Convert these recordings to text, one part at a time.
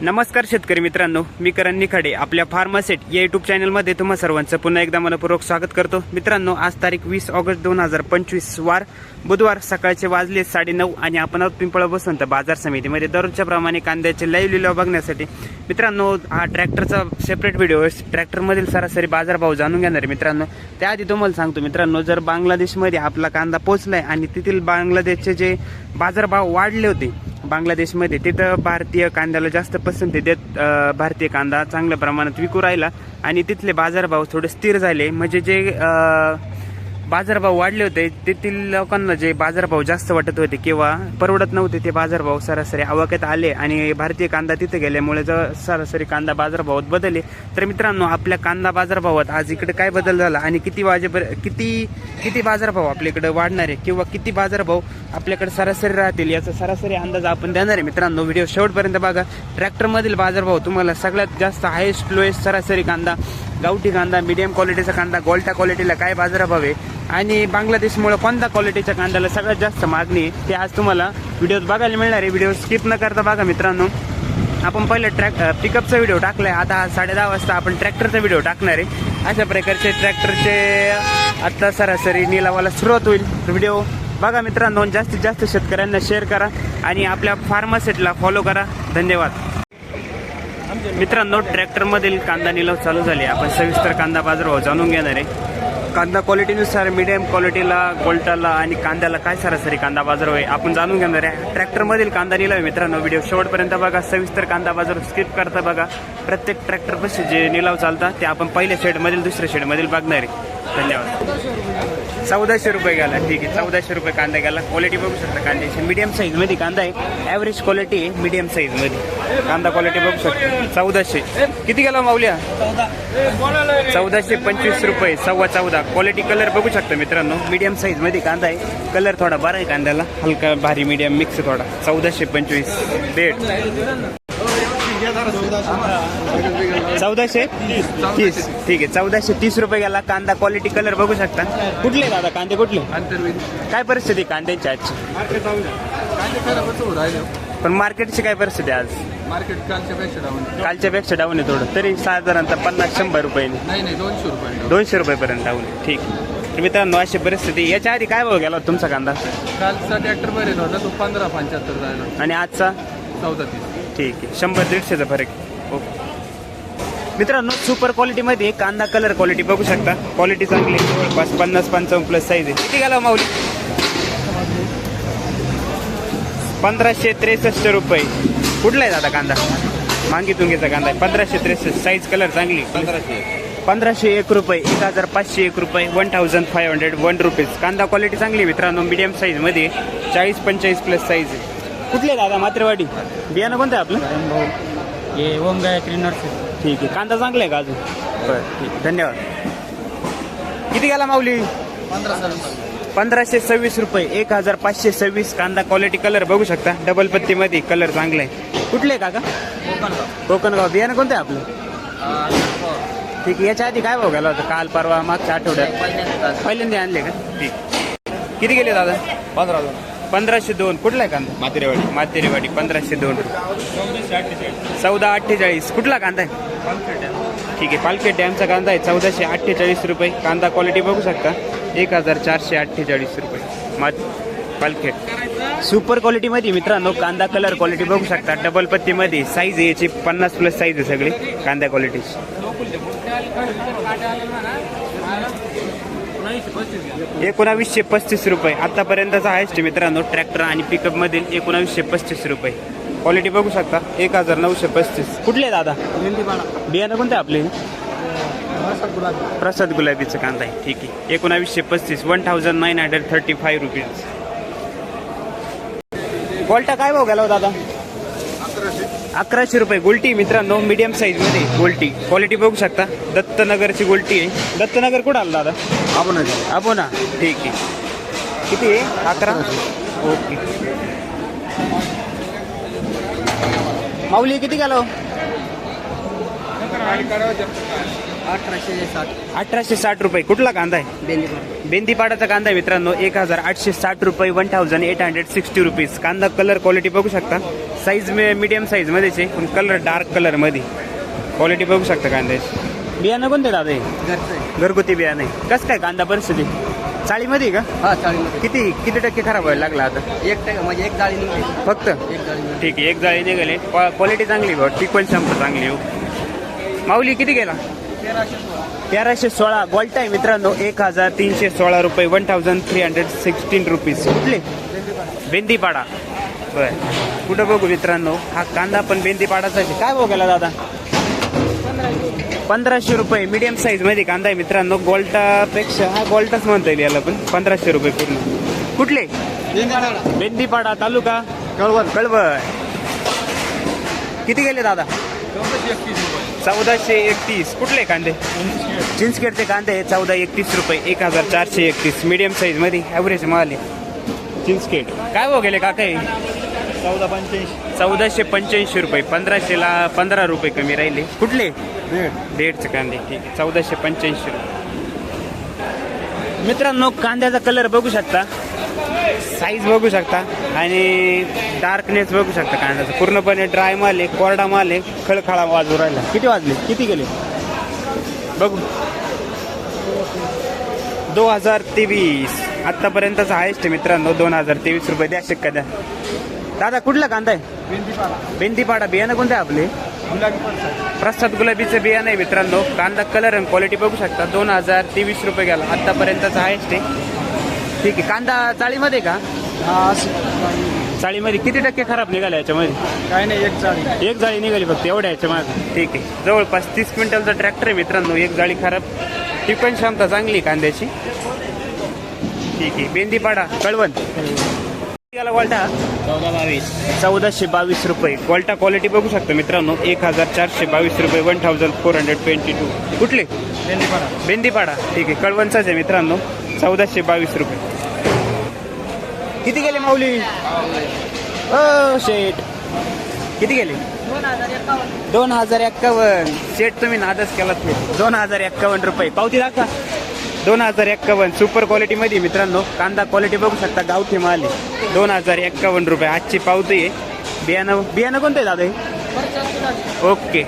नमस्कार शेतकरी मित्रांनो मी करण निखाडे आपल्या फार्मासेट या युट्यूब चॅनलमध्ये तुम्हा सर्वांचं पुन्हा एकदा मनपूर्वक स्वागत करतो. मित्रांनो आज तारीख वीस ऑगस्ट दोन हजार पंचवीस वार बुधवार सकाळचे वाजले साडेनऊ आणि आपण आहोत पिंपळ बसवंत बाजार समितीमध्ये. दररोजच्या प्रमाणे कांद्याचे लाईव्ह लिलाव बघण्यासाठी. मित्रांनो हा ट्रॅक्टरचा सेपरेट व्हिडिओ ट्रॅक्टरमधील सरासरी बाजारभाव जाणून घेणार आहे मित्रांनो. त्याआधी तुम्हाला सांगतो मित्रांनो जर बांगलादेशमध्ये आपला कांदा पोचलाय आणि तेथील बांगलादेशचे जे बाजारभाव वाढले होते बांगलादेशमध्ये तिथं भारतीय कांद्याला जास्त पसंती देत भारतीय कांदा चांगल्या प्रमाणात विकू राहिला. आणि तिथले बाजारभाव थोडे स्थिर झाले. म्हणजे जे बाजारभाव वाढले होते तेथील लोकांना जे बाजारभाव जास्त वाटत होते किंवा परवडत नव्हते ते बाजारभाव सरासरी आवाक्यात आले आणि भारतीय कांदा तिथे गेल्यामुळे जर सरासरी कांदा बाजारभावात बदलले तर मित्रांनो आपल्या कांदा बाजारभावात आज इकडे काय बदल झाला आणि किती वाजेपर्यंत किती किती बाजारभाव आपल्याकडे वाढणार आहे किंवा किती बाजारभाव आपल्याकडे सरासरी राहतील याचा सरासरी अंदाज आपण देणार आहे. मित्रांनो व्हिडिओ शेवटपर्यंत बघा. ट्रॅक्टरमधील बाजारभाव तुम्हाला सगळ्यात जास्त हायेस्ट लोएस्ट सरासरी कांदा गावठी कांदा मिडियम क्वालिटीचा कांदा गोल्टा क्वालिटीला काय बाजारभाव आहे? आणि बांगलादेशमुळे कोणत्या क्वालिटीच्या कांद्याला सगळ्यात जास्त मागणी आहे? ते आज तुम्हाला व्हिडिओत बघायला मिळणार आहे. व्हिडिओ स्किप न करता बघा मित्रांनो. आपण पहिलं ट्रॅक पिकअपचा व्हिडिओ टाकलाय. आता साडे दहा वाजता आपण ट्रॅक्टरचा व्हिडिओ टाकणार आहे. अशा प्रकारचे ट्रॅक्टरचे आत्ता सरासरी निलावाला सुरुवात होईल. व्हिडिओ बघा मित्रांनो. जास्तीत जास्त शेतकऱ्यांना शेअर करा आणि आपल्या फार्मासेटला फॉलो करा. धन्यवाद. मित्रांनो ट्रॅक्टरमधील कांदा निलाव चालू झाली. आपण सविस्तर कांदा बाजारभाव जाणून घेणार आहे. कांदा क्वालिटीनुसार मिडियम क्वालिटीला गोल्टाला आणि कांद्याला काय सरासरी कांदा बाजार आहे आपण जाणून घेणार आहे. ट्रॅक्टरमधील कांदा निलाव आहे मित्रांनो व्हिडिओ शेवटपर्यंत बघा. सविस्तर कांदा बाजार स्किप करता बघा. प्रत्येक ट्रॅक्टरपाशी जे निलाव चालतात ते आपण पहिल्या शेडमधील दुसऱ्या शेडमधील बघणार आहे. धन्यवाद. चौदाशे रुपये गेला ठीक आहे चौदाशे रुपये कांदा गेला क्वालिटी बघू शकता कांद्याची. मीडियम साईजमध्ये कांदा आहे. ॲव्हरेज क्वालिटी आहे मीडियम साईजमध्ये कांदा क्वालिटी बघू शकता. चौदाशे. किती गेला माऊल्या? चौदाशे पंचवीस रुपये सव्वा चौदा. क्वालिटी कलर बघू शकता मित्रांनो. मीडियम साईजमध्ये कांदा आहे. कलर थोडा बरा आहे कांद्याला. हलका भारी मीडियम मिक्स थोडा. चौदाशे पंचवीस. बेड चौदाशे? तीस. ठीक आहे चौदाशे तीस रुपये गेला. कांदा क्वालिटी कलर बघू शकता. कुठले दादा कांदे कुठले? काय परिस्थिती कांद्याची आजची पण मार्केटची काय परिस्थिती आज? मार्केट कालच्या पेक्षा डाऊन कालच्या पेक्षा डाऊन आहे थोडं. तरी साधारणतः पन्नास शंभर रुपये. नाही दोनशे रुपये दोनशे रुपयेपर्यंत डाऊन आहे. ठीक तर मित्रांनो अशी परिस्थिती. याच्या आधी काय भाव गेला तुमचा कांदा? कालचा ट्रॅक्टर भरेल होता. तो पंधरा पंच्याहत्तर जायला आणि आजचा? चौदा तीस. ठीक आहे. शंभर दीडशेचा फरक आहे. ओके. मित्रांनो सुपर क्वालिटीमध्ये कांदा कलर क्वालिटी बघू शकता. क्वालिटी चांगली आहे. जवळपास पन्नास पंचावन्न प्लस साईज आहे. किती गेला माऊली? पंधराशे त्रेसष्ट रुपये. कुठला आहे दादा कांदा? मागितून घ्यायचा कांदा आहे. पंधराशे त्रेसष्ट. साईज कलर चांगली पंधराशे पंधराशे एक रुपये. एक हजार पाचशे एक रुपये. One thousand five hundred one rupees कांदा क्वालिटी चांगली मित्रांनो. मीडियम साईजमध्ये चाळीस पंचेचाळीस प्लस साईज आहे. कुठले दादा? मात्रेवाडी बियाणं कोणतं आहे आपलं? हे ओम गायत्री नर्सरी. ठीक आहे. कांदा चांगला आहे का अजून? बरं ठीक आहे. धन्यवाद. किती गेला माऊली? पंधराशे सव्वीस रुपये. एक हजार पाचशे सव्वीस. कांदा क्वालिटी कलर बघू शकता. डबल पत्तीमध्ये कलर चांगला आहे. कुठले आहे काका? कोकणगाव. बियाणं कोणतं आहे आपलं? ठीक आहे. याच्या आधी काय भाव गेला होता? काल परवा मागच्या आठवड्यात? पहिल्यांदा आणले का? ठीक. किती गेले दादा? पंधरा पंधराशे दोन. कुठला आहे कांदा? मातेरेवाडी मातेरेवाडी पंधराशे दोन. चौदा अठ्ठेचाळीस. कुठला कांदा आहे? ठीक आहे पालखेड डॅमचा कांदा आहे. चौदाशे अठ्ठेचाळीस रुपये. कांदा क्वालिटी बघू शकता. एक हजार चारशे अठ्ठेचाळीस रुपये. मा पालखेड. सुपर क्वालिटीमध्ये मित्रांनो कांदा कलर क्वालिटी बघू शकता. डबल पत्तीमध्ये. साईज आहे याची पन्नास प्लस साईज आहे सगळी कांदा क्वालिटीची एकोणावीसशे पस्तीस रुपये. आतापर्यंतचा हायस्ट मित्रांनो ट्रॅक्टर आणि पिकअप मधील एकोणावीसशे पस्तीस रुपये. क्वालिटी बघू शकता एक हजार नऊशे पस्तीस. कुठले दादा? बियाणं कोणते आपले? प्रसाद गुलाबीचं कांदा आहे ठीक आहे. एकोणावीसशे पस्तीस one thousand nine hundred thirty five rupees गोल्टा काय भाव गेला हो दादा? अकराशे रुपये गोल्टी मित्रांनो मीडियम साईजमध्ये गोल्टी. क्वालिटी बघू शकता. दत्तनगरची गोल्टी आहे. दत्तनगर कुठं आलं दादा? आपण ना ठीक आहे. किती आहे? अकरा? ओके. माऊली किती गेलो अठराशे साठ. अठराशे साठ रुपये. कुठला कांदा आहे? बेंदीपाडा. बेंदीपाडाचा कांदा आहे मित्रांनो. एक हजार आठशे साठ रुपये one thousand eight hundred sixty rupees कांदा कलर क्वालिटी बघू शकता. साईज मीडियम साईज मध्येच आहे पण कलर डार्क कलरमध्ये. क्वालिटी बघू शकता कांद्याची बियाणं कोणते दादा हे? आहे घरगुती बियाणं आहे. कसं काय कांदा परिस्थिती? चाळीमध्ये का? हा चाळीमध्ये. किती किती टक्के खराब व्हायला लागला आता? एक टक्का म्हणजे एक जाळी निघली. फक्त? एक जाळी. ठीक आहे एक जाळी निघाले. क्वालिटी चांगली भाऊ ती पण क्षमता चांगली हो. माऊली किती गेला? तेराशे सोळा. तेराशे सोळा. गोल्ट आहे मित्रांनो एक हजार तीनशे सोळा रुपये one thousand three hundred sixteen rupees कुठले? बेंदीपाडा. बर कुठं बघू मित्रांनो? हा कांदा पण बेंदीपाडाचा आहे. काय गेला दादा? पंधराशे रुपये. मीडियम साईजमध्ये कांदा आहे मित्रांनो. गोल्टापेक्षा हा गोल्टाच म्हणता येईल याला पण. पंधराशे रुपये पूर्ण. कुठले? बेंदीपाडा तालुका? कळवण. कळवण. किती गेले दादा? चौदाशे एकतीस कुठले कांदे? चिंचखेडचे कांदे चौदा एकतीस रुपये. एक हजार चारशे एकतीस. मीडियम साईजमध्ये. ॲव्हरेज माल आहे. चिंचखेड काय भाव गेले काका हे? चौदा पंच्याऐंशी. चौदाशे पंच्याऐंशी रुपये. पंधराशेला पंधरा रुपये कमी राहिले. कुठले? डेडचे कांदे. ठीक आहे. चौदाशे पंच्याऐंशी रुपये. मित्रांनो कांद्याचा कलर बघू शकता. साईज बघू शकता. आणि डार्कनेस बघू शकता कांद्याचा. पूर्णपणे ड्राय माल आहे कोरडा माल आहे. खळखळा वाजू राहिला. किती वाजले? किती गेले? बघू. दोन हजार तेवीस. आत्तापर्यंतचा हायस्ट आहे मित्रांनो दोन हजार तेवीस रुपये द्या शिक्का द्या. दादा कुठला कांदा आहे? बेंदीपाडा बियाणं कोणतं आहे आपले? प्रसाद गुलाबीचं बियाणं आहे मित्रांनो. कांदा कलर आणि क्वालिटी बघू शकता. दोन हजार तेवीस रुपये गेला आत्तापर्यंतचा हायस्ट आहे ठीक आहे. कांदा चाळीमध्ये का? चाळीमध्ये. किती टक्के खराब निघाला याच्यामध्ये? काय नाही एक जाळी. एक जाळी निघाली फक्त एवढ्या याच्या मागे ठीक आहे. जवळपास तीस क्विंटलचा ट्रॅक्टर आहे मित्रांनो. एक जाळी खराब. पण क्षमता चांगली आहे कांद्याची. ठीक आहे. बेंदीपाडा कळवण. याला वॉल्टा. चौदा बावीस चौदाशे बावीस रुपये. वॉल्टा क्वालिटी बघू शकता मित्रांनो. एक हजार चारशे बावीस रुपये one thousand four hundred twenty two कुठले बेंदीपाडा ठीक आहे. कळवणचाच आहे मित्रांनो. चौदाशे बावीस रुपये. किती गेले माऊली? ओ शेट किती गेले? दोन हजार एक्कावन्न शेट तुम्ही नादच केलात दोन हजार एक्कावन्न रुपये. पावती दाखवा. दोन हजार एक्कावन्न सुपर क्वालिटी मध्ये मित्रांनो कांदा क्वालिटी बघू शकता गावठी माल आहे. दोन हजार एक्कावन्न रुपये. आजची पावती आहे. बियाणं बियाणं कोणतं आहे दादा हे? ओके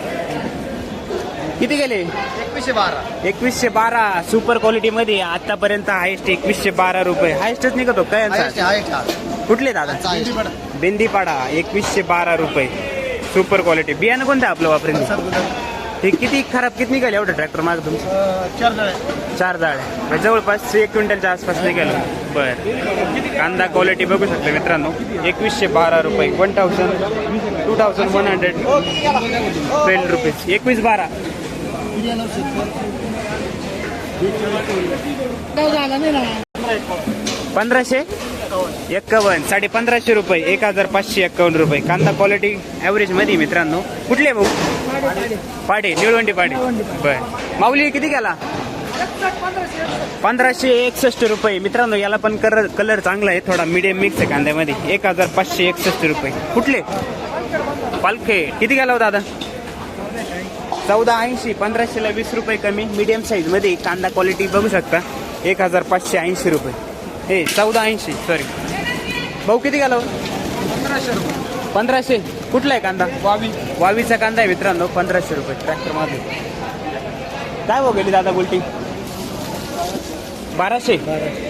किती गेले? एकवीसशे बारा. एकवीसशे बारा. सुपर क्वालिटी मध्ये आतापर्यंत हायस्ट एकवीसशे बारा रुपये. हायस्टच निघतो काय? कुठले दादा? बेंदीपाडा. एकवीसशे बारा रुपये. सुपर क्वालिटी बियाणं कोणतं आहे आपलं वापरेल हे किती खराब किती निघाले एवढं ट्रॅक्टर माग तुमचं? चार जाळ्या चार जाळे. जवळपास एक क्विंटलच्या आसपास निघालं. बर. कांदा क्वालिटी बघू शकता मित्रांनो. एकवीसशे बारा रुपये one thousand two thousand one hundred twelve rupees एकवीस बारा. पंधराशे? एक्कावन्न साडे पंधराशे रुपये. एक हजार पाचशे एक्कावन्न रुपये. कांदा क्वालिटी ॲव्हरेजमध्ये मित्रांनो. कुठले भाऊ? पाडे. निळवंडी पाडे. बर. माऊली किती गेला पंधराशे एकसष्ट रुपये. मित्रांनो याला पण कलर कलर चांगला आहे. थोडा मीडियम मिक्स आहे कांद्यामध्ये. एक हजार पाचशे एकसष्ट रुपये. कुठले? पालखे. किती गेला हो दादा? चौदा ऐंशी. पंधराशेला वीस रुपये कमी. मीडियम साईजमध्ये. कांदा क्वालिटी बघू शकता. एक हजार पाचशे ऐंशी रुपये. हे चौदा ऐंशी सॉरी भाऊ किती गेला हो? पंधराशे रुपये. पंधराशे? कुठला आहे कांदा? बावीस वावीचा कांदा आहे मित्रांनो पंधराशे रुपये. ट्रॅक्टरमध्ये काय हो गेली दादा गुलटी? बाराशे?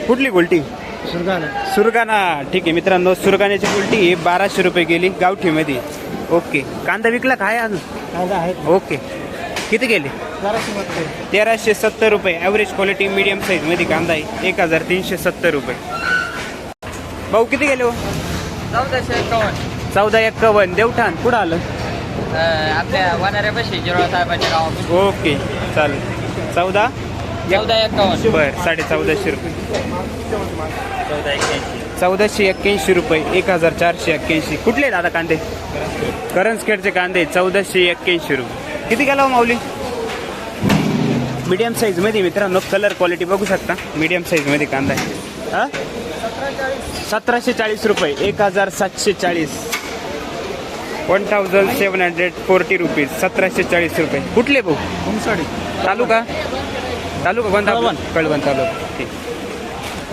कुठली गुलटी? सुरगाणा. सुरगाणा. ठीक आहे मित्रांनो सुरगाण्याची गुलटी बाराशे रुपये गेली गावठीमध्ये ओके. कांदा विकला काय अजून? कांदा आहे. ओके. किती गेले? तेराशे सत्तर रुपये. ॲव्हरेज क्वालिटी मीडियम साईजमध्ये कांदा आहे. एक हजार तीनशे सत्तर रुपये. भाऊ किती गेले हो? चौदाशे एकावन्न. चौदा एक्कावन्न देवठाण कुठं आलं? आपल्या वानाऱ्यापाशी जिरोळा साहेबांच्या गावापासून ओके चालेल. चौदा? चौदा एकावन्न. बर साडे चौदाशे रुपये. चौदा एक्क्याऐंशी. चौदाशे एक्क्याऐंशी रुपये. एक हजार चारशे एक्क्याऐंशी. कुठले दादा कांदे? करंजखेडचे कांदे चौदाशे एक्क्याऐंशी रुपये. किती गेला हो माऊली? मीडियम साईजमध्ये मित्रांनो कलर क्वालिटी बघू शकता. मीडियम साईजमध्ये कांदा आहे. हा? सतराशे चाळीस रुपये एक हजार सातशे चाळीस. One thousand seven hundred forty rupees सतराशे चाळीस रुपये. कुठले भाऊ? घुमसाडी तालुका? तालुका कोणता? कळवण. कळवण तालुका. ठीक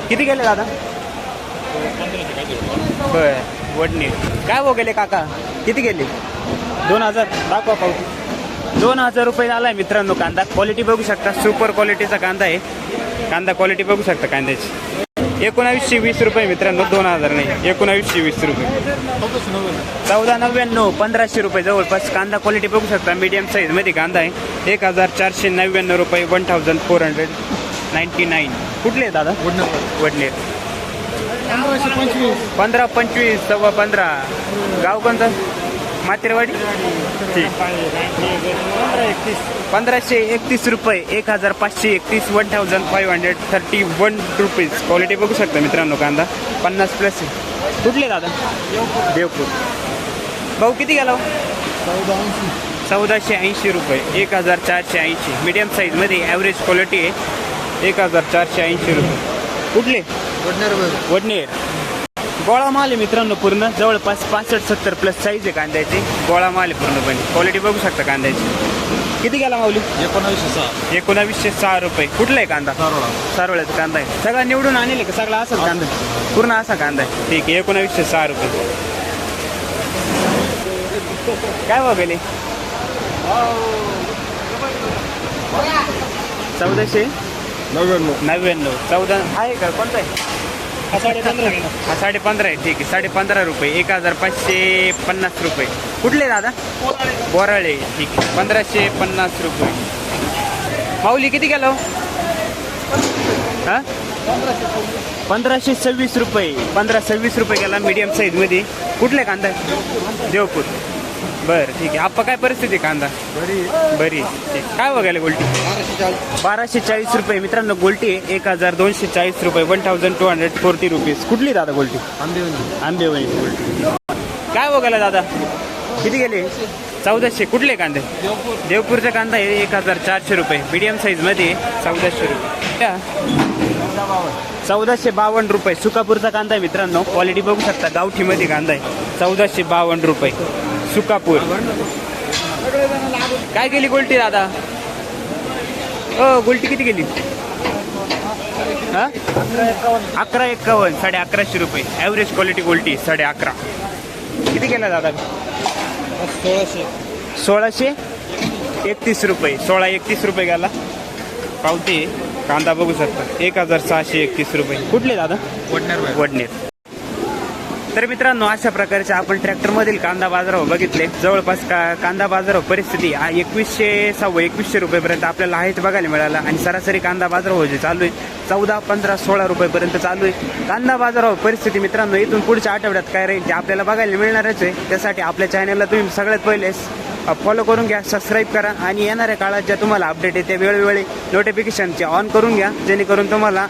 किती गेले दादा? बर वडणे काय हो गेले काका? किती गेले? दोन हजार. दाखवा पाहू. दोन हजार रुपये आलाय मित्रांनो कांदा. क्वालिटी बघू शकता. सुपर क्वालिटीचा कांदा आहे. कांदा क्वालिटी बघू शकता कांद्याची. एकोणावीसशे वीस रुपये मित्रांनो दोन हजार नाही. एकोणावीसशे वीस रुपये. चौदा नव्याण्णव पंधराशे रुपये जवळपास. कांदा क्वालिटी बघू शकता. मीडियम साईजमध्ये कांदा आहे. एक हजार चारशे नव्याण्णव रुपये one thousand four hundred ninety nine कुठले आहे दादा? वडनेर. पंधराशे पंचवीस. पंधरा पंचवीस सव्वा पंधरा. गाव कोणतं? मातेरवाडी ठीक. पंधराशे एकतीस रुपये एक हजार पाचशे एकतीस one thousand five hundred thirty one rupees quality बघू शकता मित्रांनो कांदा. पन्नास प्लस कुठले दादा? देवपूर. भाऊ किती गेला हो? चौदाशे ऐंशी रुपये एक हजार चारशे ऐंशी. मीडियम साईजमध्ये ॲव्हरेज क्वालिटी आहे. एक हजार चारशे ऐंशी रुपये. कुठले? वडनेर. गोळा माल आहे मित्रांनो पूर्ण. जवळपास पासष्ट सत्तर प्लस साईज आहे कांद्याची. गोळा माल आहे पूर्णपणे. क्वालिटी बघू शकता कांद्याची. किती गेला माऊली? एकोणावीसशे सहा. एकोणावीसशे सहा रुपये. कुठला आहे कांदा? सारोळ्याचा कांदा आहे. सगळा निवडून आणले का? सगळा असाच कांदा? पूर्ण असा कांदा आहे. ठीक आहे. एकोणावीसशे सहा रुपये. काय भाव गेले चौदाशे? नव्याण्णव. नव्याण्णव. चौदा आहे का? कोणता आहे? हा साडे पंधरा हा साडे पंधरा आहे ठीक आहे. साडे पंधरा रुपये. एक हजार पाचशे पन्नास रुपये. कुठले दादा? बोराळे. ठीक आहे. पंधराशे पन्नास रुपये. माऊली किती गेलो हा? पंधराशे सव्वीस रुपये. पंधरा सव्वीस रुपये गेला मीडियम साईजमध्ये कुठले कांदा? देवपूर. बरं ठीक आहे. आप्पा काय परिस्थिती आहे कांदा? बरी ठीक काय बघायला गोल्टी? बाराशे चाळीस रुपये. मित्रांनो गोल्टी आहे. एक हजार दोनशे चाळीस रुपये. One thousand two hundred forty rupees कुठली दादा गोल्टी? आंबेवणी गोल्टी. काय बघायला दादा? किती गेले? चौदाशे. कुठले कांदे? देवपूरचा कांदा आहे. एक हजार चारशे रुपये. मीडियम साईजमध्ये चौदाशे रुपये. चौदाशे बावन्न रुपये. सुकापूरचा कांदा आहे मित्रांनो. क्वालिटी बघू शकता. गावठीमध्ये कांदा आहे. चौदाशे बावन्न रुपये. सुकापूर काय गेली गोल्टी दादा? हो गोल्टी किती गेली हा? अकरा एक्कावन्न साडे अकराशे रुपये. ॲव्हरेज क्वालिटी गोल्टी साडे अकरा. किती गेला दादा? सोळाशे. सोळाशे? एकतीस रुपये. सोळा एकतीस रुपये गेला. पावते कांदा बघू शकता. एक हजार सहाशे एकतीस रुपये. कुठले दादा? वडनेर वडनेर. तर मित्रांनो अशा प्रकारचे आपण ट्रॅक्टरमधील कांदा बाजारावर बघितले. जवळपास का कांदा बाजारावर परिस्थिती एकवीसशे सव्वा एकवीसशे रुपयेपर्यंत आपल्याला आहेच बघायला मिळाला. आणि सरासरी कांदा बाजारावर जे चालू आहे चौदा पंधरा सोळा रुपयेपर्यंत चालू आहे. कांदा बाजारावर परिस्थिती मित्रांनो इथून पुढच्या आठवड्यात काय राहील ते आपल्याला बघायला मिळणारच आहे. त्यासाठी आपल्या चॅनलला तुम्ही सगळ्यात पहिले फॉलो करून घ्या सबस्क्राईब करा आणि येणाऱ्या काळात ज्या तुम्हाला अपडेट येते वेळोवेळी नोटिफिकेशनचे ऑन करून घ्या जेणेकरून तुम्हाला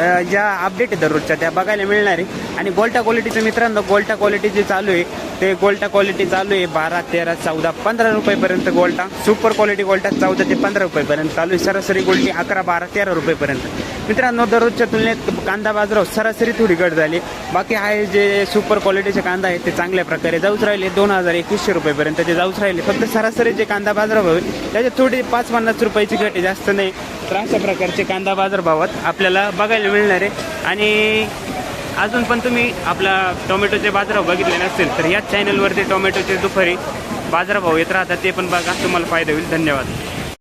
ज्या अपडेट आहे दररोजच्या त्या बघायला मिळणार आहे. आणि गोल्टा क्वालिटीचं मित्रांनो गोल्टा क्वालिटी जे चालू आहे ते गोल्टा क्वालिटी चालू आहे. बारा तेरा चौदा पंधरा रुपयेपर्यंत गोल्टा सुपर क्वालिटी गोल्टा चौदा ते पंधरा रुपयेपर्यंत चालू आहे. सरासरी गोल्टी अकरा बारा तेरा रुपयेपर्यंत. मित्रांनो दररोजच्या तुलनेत कांदा बाजारात सरासरी थोडी घट झाली. बाकी आहे जे सुपर क्वालिटीचे कांदा आहेत ते चांगल्या प्रकारे जाऊच राहिले. दोन हजार एकवीसशे रुपयेपर्यंत ते जाऊच राहिले. फक्त सरासरी जे कांदा बाजार भाव त्याच्यात थोडी पाच पन्नास रुपयाची घट आहे. जास्त नाही. तर अशा प्रकारचे कांदा बाजार भावात आपल्याला बघायला मिळणार आहे. आणि अजून पण तुम्ही आपला टोमॅटोचे बाजारभाव बघितले नसतील तर याच चॅनलवरती टोमॅटोचे दुपारी बाजारभाव येत राहतात ते पण बघा. तुम्हाला फायदा होईल. धन्यवाद.